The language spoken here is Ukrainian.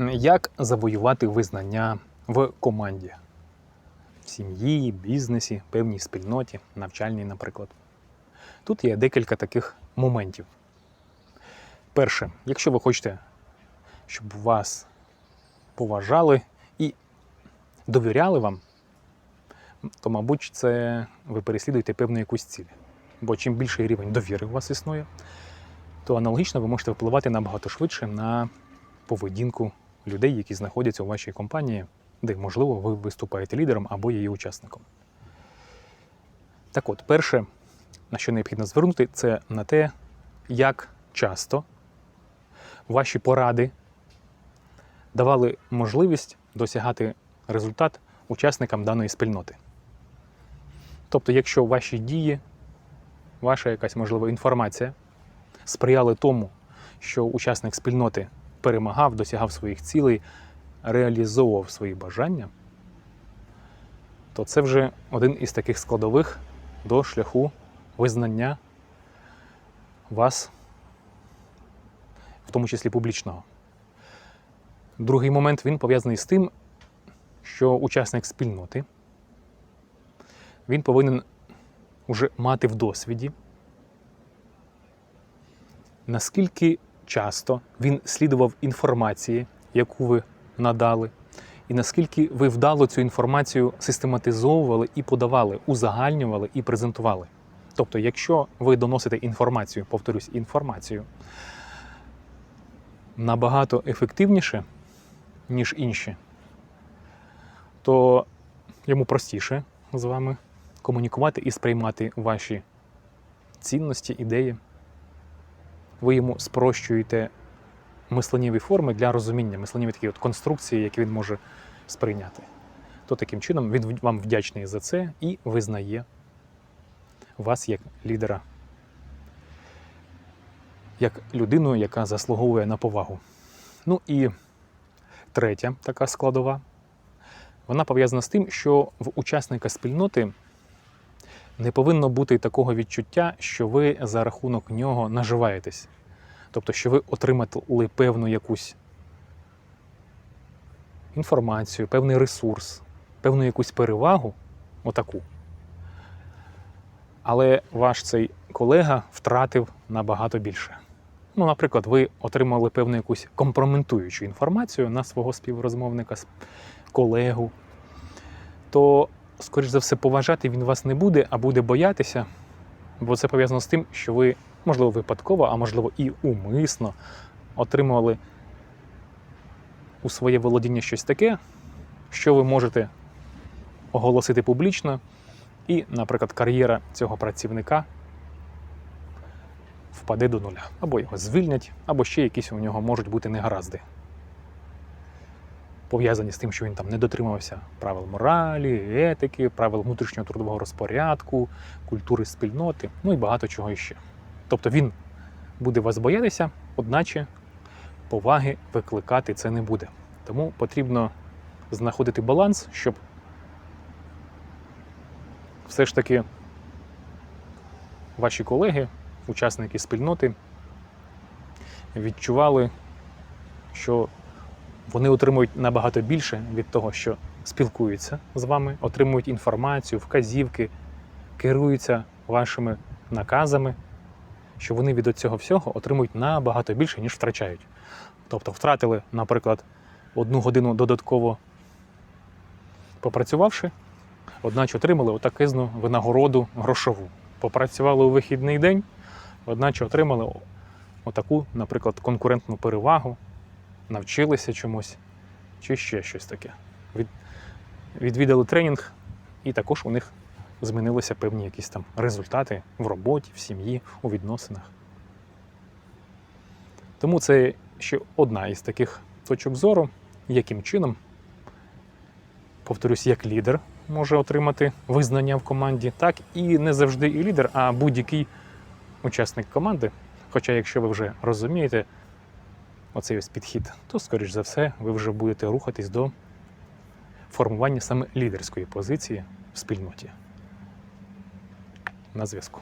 Як завоювати визнання в команді? В сім'ї, бізнесі, певній спільноті, навчальній, наприклад. Тут є декілька таких моментів. Перше, якщо ви хочете, щоб вас поважали і довіряли вам, то, мабуть, це ви переслідуєте певну якусь ціль. Бо чим більший рівень довіри у вас існує, то аналогічно ви можете впливати набагато швидше на поведінку людей, які знаходяться у вашій компанії, де, можливо, ви виступаєте лідером або її учасником. Так от, перше, на що необхідно звернути, це на те, як часто ваші поради давали можливість досягати результат учасникам даної спільноти. Тобто, якщо ваші дії, ваша якась можлива інформація сприяли тому, що учасник спільноти перемагав, досягав своїх цілей, реалізовував свої бажання, то це вже один із таких складових до шляху визнання вас, в тому числі публічного. Другий момент він пов'язаний з тим, що учасник спільноти він повинен уже мати в досвіді, наскільки часто він слідував інформації, яку ви надали, і наскільки ви вдало цю інформацію систематизовували і подавали, узагальнювали і презентували. Тобто, якщо ви доносите інформацію, повторюсь, інформацію набагато ефективніше, ніж інші, то йому простіше з вами комунікувати і сприймати ваші цінності, ідеї. Ви йому спрощуєте мисленнєві форми для розуміння, мисленнєві такі от конструкції, які він може сприйняти. То таким чином він вам вдячний за це і визнає вас як лідера, як людину, яка заслуговує на повагу. Ну і третя така складова. Вона пов'язана з тим, що в учасника спільноти не повинно бути такого відчуття, що ви за рахунок нього наживаєтесь. Тобто, що ви отримали певну якусь інформацію, певний ресурс, певну якусь перевагу, отаку. Але ваш цей колега втратив набагато більше. Ну, наприклад, ви отримали певну якусь компрометуючу інформацію на свого співрозмовника, колегу, то, скоріш за все, поважати він вас не буде, а буде боятися, бо це пов'язано з тим, що ви, можливо, випадково, а можливо, і умисно отримували у своє володіння щось таке, що ви можете оголосити публічно, і, наприклад, кар'єра цього працівника впаде до нуля. Або його звільнять, або ще якісь у нього можуть бути негаразди. Пов'язані з тим, що він там не дотримувався правил моралі, етики, правил внутрішнього трудового розпорядку, культури спільноти, ну і багато чого іще. Тобто він буде вас боятися, одначе поваги викликати це не буде. Тому потрібно знаходити баланс, щоб все ж таки ваші колеги, учасники спільноти відчували, що вони отримують набагато більше від того, що спілкуються з вами, отримують інформацію, вказівки, керуються вашими наказами, що вони від цього всього отримують набагато більше, ніж втрачають. Тобто втратили, наприклад, одну годину додатково попрацювавши, одначе отримали отакизну винагороду грошову. Попрацювали у вихідний день, одначе отримали отаку, наприклад, конкурентну перевагу, навчилися чомусь чи ще щось таке. Від, відвідали тренінг, і також у них змінилися певні якісь там результати в роботі, в сім'ї, у відносинах. Тому це ще одна із таких точок зору, яким чином, повторюсь, як лідер може отримати визнання в команді, так і не завжди і лідер, а будь-який учасник команди. Хоча, якщо ви вже розумієте оцей ось підхід, то, скоріш за все, ви вже будете рухатись до формування саме лідерської позиції в спільноті. На зв'язку.